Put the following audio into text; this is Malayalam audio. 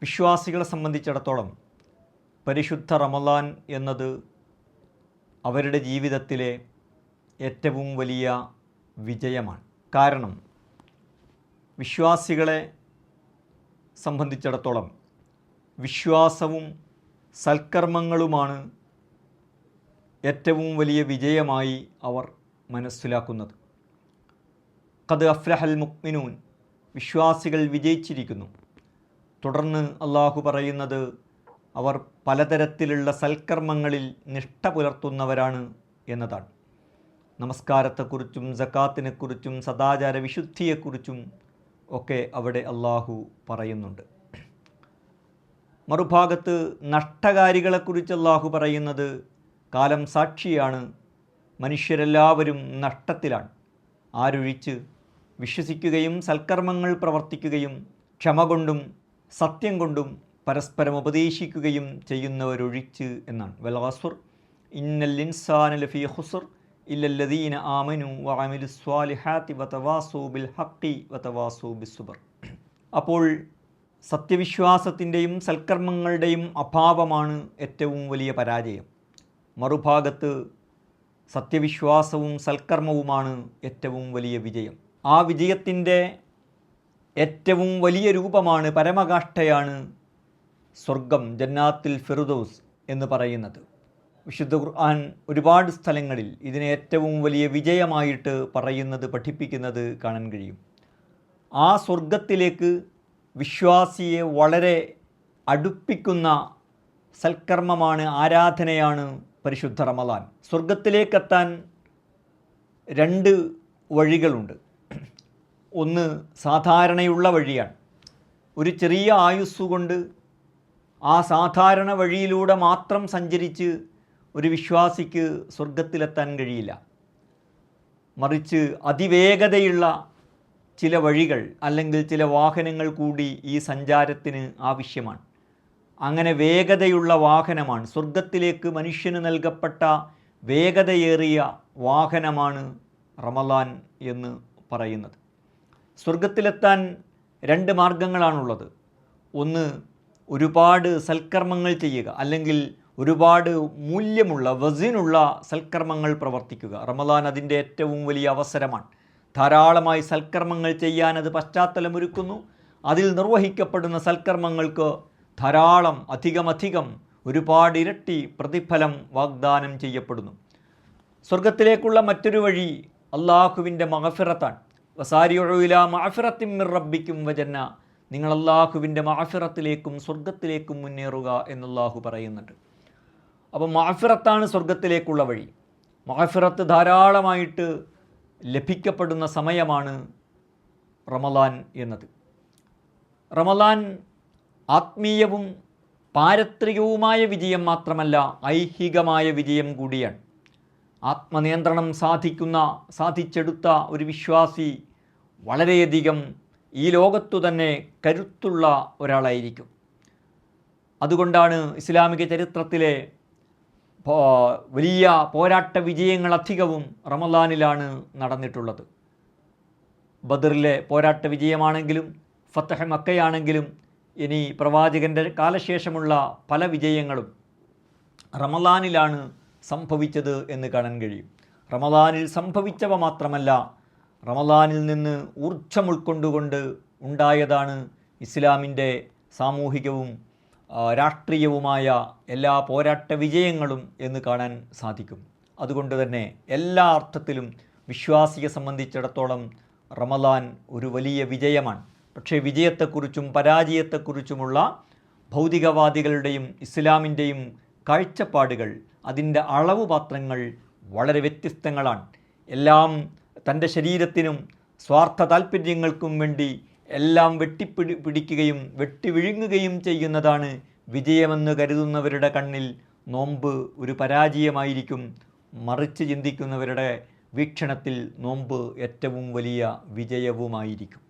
വിശ്വാസികളെ സംബന്ധിച്ചിടത്തോളം പരിശുദ്ധ റമലാൻ എന്നത് അവരുടെ ജീവിതത്തിലെ ഏറ്റവും വലിയ വിജയമാണ്. കാരണം വിശ്വാസികളെ സംബന്ധിച്ചിടത്തോളം വിശ്വാസവും സൽക്കർമ്മങ്ങളുമാണ് ഏറ്റവും വലിയ വിജയമായി അവർ മനസ്സിലാക്കുന്നത്. കത് അഫ്ലഹൽ മുക്മിനൂൻ വിശ്വാസികൾ വിജയിച്ചിരിക്കുന്നു. തുടർന്ന് അള്ളാഹു പറയുന്നത് അവർ പലതരത്തിലുള്ള സൽക്കർമ്മങ്ങളിൽ നിഷ്ഠ പുലർത്തുന്നവരാണ് എന്നതാണ്. നമസ്കാരത്തെക്കുറിച്ചും ജക്കാത്തിനെക്കുറിച്ചും സദാചാര വിശുദ്ധിയെക്കുറിച്ചും ഒക്കെ അവിടെ അള്ളാഹു പറയുന്നുണ്ട്. മറുഭാഗത്ത് നഷ്ടകാരികളെക്കുറിച്ച് അള്ളാഹു പറയുന്നത് കാലം സാക്ഷിയാണ് മനുഷ്യരെല്ലാവരും നഷ്ടത്തിലാണ്. ആരൊഴിച്ച് വിശ്വസിക്കുകയും സൽക്കർമ്മങ്ങൾ പ്രവർത്തിക്കുകയും ക്ഷമ കൊണ്ടും സത്യം കൊണ്ടും പരസ്പരം ഉപദേശിക്കുകയും ചെയ്യുന്നവരൊഴിച്ച് എന്നാണ്. വലാസുർ ഇന്നൽ ഇൻസാന ലഫി ഹുസുർ ഇല്ലല്ലദീന ആമനു വഅമിലു സ്വാലിഹാത്തി വതവാസൂ ബിൽ ഹഖി വതവാസൂ ബിസ്സുബർ അപ്പോൾ സത്യവിശ്വാസത്തിന്റെയും സൽക്കർമ്മങ്ങളുടെയും അഭാവമാണ് ഏറ്റവും വലിയ പരാജയം. മറുഭാഗത്ത് സത്യവിശ്വാസവും സൽക്കർമ്മവുമാണ് ഏറ്റവും വലിയ വിജയം. ആ വിജയത്തിന്റെ ഏറ്റവും വലിയ രൂപമാണ് പരമകാഷ്ഠയാണ് സ്വർഗം ജന്നാത്തിൽ ഫിറുദോസ് എന്ന് പറയുന്നത്. വിശുദ്ധ ഖുർആൻ ഒരുപാട് സ്ഥലങ്ങളിൽ ഇതിനെ ഏറ്റവും വലിയ വിജയമായിട്ട് പറയുന്നത് പഠിപ്പിക്കുന്നത് കാണാൻ കഴിയും. ആ സ്വർഗത്തിലേക്ക് വിശ്വാസിയെ വളരെ അടുപ്പിക്കുന്ന സൽക്കർമ്മമാണ് ആരാധനയാണ് പരിശുദ്ധ റമദാൻ. സ്വർഗത്തിലേക്കെത്താൻ രണ്ട് വഴികളുണ്ട്. ഒന്ന് സാധാരണയുള്ള വഴിയാണ്. ഒരു ചെറിയ ആയുസ് കൊണ്ട് ആ സാധാരണ വഴിയിലൂടെ മാത്രം സഞ്ചരിച്ച് ഒരു വിശ്വാസിക്ക് സ്വർഗത്തിലെത്താൻ കഴിയില്ല. മറിച്ച് അതിവേഗതയുള്ള ചില വഴികൾ അല്ലെങ്കിൽ ചില വാഹനങ്ങൾ കൂടി ഈ സഞ്ചാരത്തിന് ആവശ്യമാണ്. അങ്ങനെ വേഗതയുള്ള വാഹനമാണ് സ്വർഗത്തിലേക്ക് മനുഷ്യന് നൽകപ്പെട്ട വേഗതയേറിയ വാഹനമാണ് റമലാൻ എന്ന് പറയുന്നത്. സ്വർഗത്തിലെത്താൻ രണ്ട് മാർഗങ്ങളാണുള്ളത് ഒന്ന് ഒരുപാട് സൽക്കർമ്മങ്ങൾ ചെയ്യുക അല്ലെങ്കിൽ ഒരുപാട് മൂല്യമുള്ള വസിനുള്ള സൽക്കർമ്മങ്ങൾ പ്രവർത്തിക്കുക. റമദാൻ അതിന്റെ ഏറ്റവും വലിയ അവസരമാണ്. ധാരാളമായി സൽക്കർമ്മങ്ങൾ ചെയ്യാൻ അത് പശ്ചാത്തലമൊരുക്കുന്നു അതിൽ നിർവഹിക്കപ്പെടുന്ന സൽക്കർമ്മങ്ങൾക്ക് ധാരാളം അധികമധികം ഒരുപാട് ഇരട്ടി പ്രതിഫലം വാഗ്ദാനം ചെയ്യപ്പെടുന്നു. സ്വർഗത്തിലേക്കുള്ള മറ്റൊരു വഴി അള്ളാഹുവിന്റെ മഹഫിറത്താണ്. റബ്ബിക്കും വജന്ന. നിങ്ങൾ അള്ളാഹുവിന്റെ മാഫിറത്തിലേക്കും സ്വർഗത്തിലേക്കും മുന്നേറുക എന്നുള്ളാഹു പറയുന്നുണ്ട്. അപ്പോൾ മാഫിറത്താണ് സ്വർഗത്തിലേക്കുള്ള വഴി. മാഫിറത്ത് ധാരാളമായിട്ട് ലഭിക്കപ്പെടുന്ന സമയമാണ് റമലാൻ എന്നത്. റമലാൻ ആത്മീയവും പാരത്രികവുമായ വിജയം മാത്രമല്ല ഐഹികമായ വിജയം കൂടിയാണ്. ആത്മനിയന്ത്രണം സാധിക്കുന്ന സാധിച്ചെടുത്ത ഒരു വിശ്വാസി വളരെയധികം ഈ ലോകത്തു തന്നെ കരുത്തുള്ള ഒരാളായിരിക്കും. അതുകൊണ്ടാണ് ഇസ്ലാമിക ചരിത്രത്തിലെ വലിയ പോരാട്ട വിജയങ്ങൾ അധികവും റമദാനിലാണ് നടന്നിട്ടുള്ളത്. ബദറിലെ പോരാട്ട വിജയമാണെങ്കിലും ഫത്തഹ മക്കയാണെങ്കിലും ഇനി പ്രവാചകന്റെ കാലശേഷമുള്ള പല വിജയങ്ങളും റമദാനിലാണ് സംഭവിച്ചത് എന്ന് കാണാൻ കഴിയും. റമദാനിൽ സംഭവിച്ചവ മാത്രമല്ല റമലാനിൽ നിന്ന് ഊർജം ഉൾക്കൊണ്ടുകൊണ്ട് ഉണ്ടായതാണ് ഇസ്ലാമിന്റെ സാമൂഹികവും രാഷ്ട്രീയവുമായ എല്ലാ പോരാട്ട വിജയങ്ങളും എന്ന് കാണാൻ സാധിക്കും. അതുകൊണ്ട് തന്നെ എല്ലാ അർത്ഥത്തിലും വിശ്വാസിയെ സംബന്ധിച്ചിടത്തോളം റമദാൻ ഒരു വലിയ വിജയമാണ്. പക്ഷേ വിജയത്തെക്കുറിച്ചും പരാജയത്തെക്കുറിച്ചുമുള്ള ഭൗതികവാദികളുടെയും ഇസ്ലാമിന്റെയും കാഴ്ചപ്പാടുകൾ അതിന്റെ അളവ് പാത്രങ്ങൾ വളരെ വ്യത്യസ്തങ്ങളാണ്. എല്ലാം തന്റെ ശരീരത്തിനും സ്വാർത്ഥ താല്പര്യങ്ങൾക്കും വേണ്ടി എല്ലാം വെട്ടിപ്പിടി പിടിക്കുകയും വെട്ടിവിഴുങ്ങുകയും ചെയ്യുന്നതാണ് വിജയമെന്ന് കരുതുന്നവരുടെ കണ്ണിൽ നോമ്പ് ഒരു പരാജയമായിരിക്കും. മറിച്ച് ചിന്തിക്കുന്നവരുടെ വീക്ഷണത്തിൽ നോമ്പ് ഏറ്റവും വലിയ വിജയവുമായിരിക്കും.